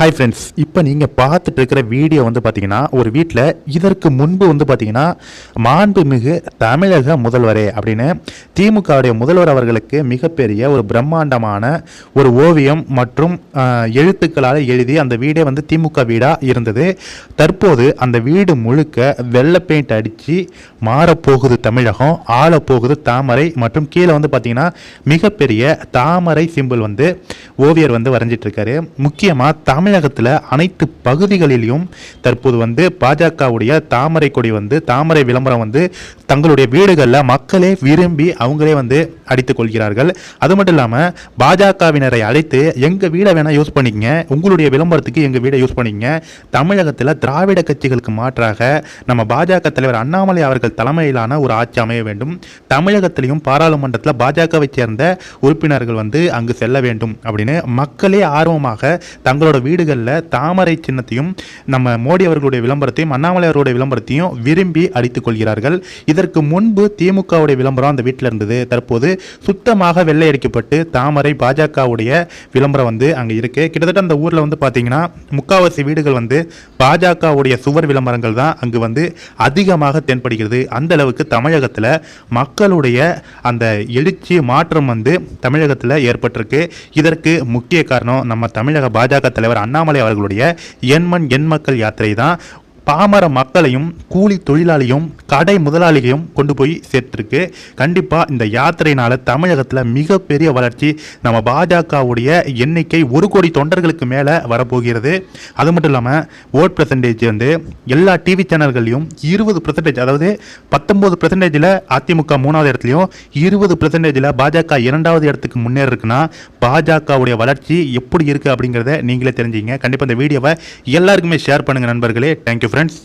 Hi friends இப்போ நீங்கள் பார்த்துட்டு இருக்கிற வீடியோ வந்து பார்த்தீங்கன்னா ஒரு வீட்டில் இதற்கு முன்பு வந்து பார்த்தீங்கன்னா மாண்புமிகு தமிழக முதல்வரே அப்படின்னு திமுகவுடைய முதல்வர் அவர்களுக்கு மிகப்பெரிய ஒரு பிரம்மாண்டமான ஒரு ஓவியம் மற்றும் எழுத்துக்களால் எழுதி அந்த வீடே வந்து திமுக வீடாக இருந்தது. தற்போது அந்த வீடு முழுக்க வெள்ளை பெயிண்ட் அடித்து மாறப்போகுது தமிழகம். ஆளப்போகுது தாமரை மற்றும் கீழே வந்து பார்த்தீங்கன்னா மிகப்பெரிய தாமரை சிம்பிள் வந்து ஓவியர் வந்து வரைஞ்சிட்டு முக்கியமாக முக்கியமாக தமிழகத்தில் அனைத்து பகுதிகளிலும் தற்போது வந்து பாஜகவுடைய தாமரை கொடி வந்து தாமரை விளம்பரம் வந்து தங்களுடைய வீடுகளில் மக்களே விரும்பி அவங்களே வந்து அடித்துக் கொள்கிறார்கள் அது மட்டும் இல்லாமல் பாஜகவினரை அழைத்து எங்கள் வீடை வேணால் யூஸ் பண்ணிக்கங்க. உங்களுடைய விளம்பரத்துக்கு எங்கள் வீடை யூஸ் பண்ணிக்கங்க. தமிழகத்தில் திராவிட கட்சிகளுக்கு மாற்றாக நம்ம பாஜக தலைவர் அண்ணாமலை அவர்கள் தலைமையிலான ஒரு ஆட்சி அமைய வேண்டும். தமிழகத்திலையும் பாராளுமன்றத்தில் பாஜகவை சேர்ந்த உறுப்பினர்கள் வந்து அங்கு செல்ல வேண்டும். அப்படின்னு மக்களே ஆர்வமாக தங்களோட வீடுகளில் தாமரை சின்னத்தையும் நம்ம மோடி அவர்களுடைய விளம்பரத்தையும் அண்ணாமலை அவர்களுடைய விளம்பரத்தையும் விரும்பி அடித்துக் கொள்கிறார்கள் இதற்கு முன்பு திமுகவுடைய விளம்பரம் அந்த வீட்டில் இருந்தது. தற்போது சுத்தமாக வெள்ளை அடிக்கப்பட்டு தாமரை பாஜகவுடைய விளம்பரம் வந்து அங்கே இருக்குது கிட்டத்தட்ட அந்த ஊரில் வந்து பார்த்தீங்கன்னா முக்காவாசி வீடுகள் வந்து பாஜகவுடைய சுவர் விளம்பரங்கள் தான் அங்கு வந்து அதிகமாக தென்படுகிறது. அந்த அளவுக்கு தமிழகத்தில் மக்களுடைய அந்த எழுச்சி மாற்றம் வந்து தமிழகத்தில் ஏற்பட்டிருக்கு. இதற்கு முக்கிய காரணம் நம்ம தமிழக பாஜக தலைவர் அண்ணாமலை அவர்களுடைய எண்மண் எண்மக்கள் யாத்திரை தான். பாமர மக்களையும் கூலி தொழிலாளியும் கடை முதலாளியையும் கொண்டு போய் சேர்த்துருக்கு. கண்டிப்பாக இந்த யாத்திரையினால் தமிழகத்தில் மிகப்பெரிய வளர்ச்சி நம்ம பாஜகவுடைய எண்ணிக்கை ஒரு கோடி தொண்டர்களுக்கு மேலே வரப்போகிறது. அது மட்டும் இல்லாமல் ஓட் பர்சன்டேஜ் வந்து எல்லா டிவி சேனல்கள்லையும் இருபது பர்சன்டேஜ் அதாவது பத்தொம்போது பர்சன்டேஜில் அதிமுக மூணாவது இடத்துலையும் இருபது பர்சன்டேஜில் பாஜக இரண்டாவது இடத்துக்கு முன்னேறிருக்குன்னா பாஜகவுடைய வளர்ச்சி எப்படி இருக்குது அப்படிங்கிறத நீங்களே தெரிஞ்சுங்க கண்டிப்பாக இந்த வீடியோவை எல்லாருக்குமே ஷேர் பண்ணுங்கள் நண்பர்களே. Thank you friends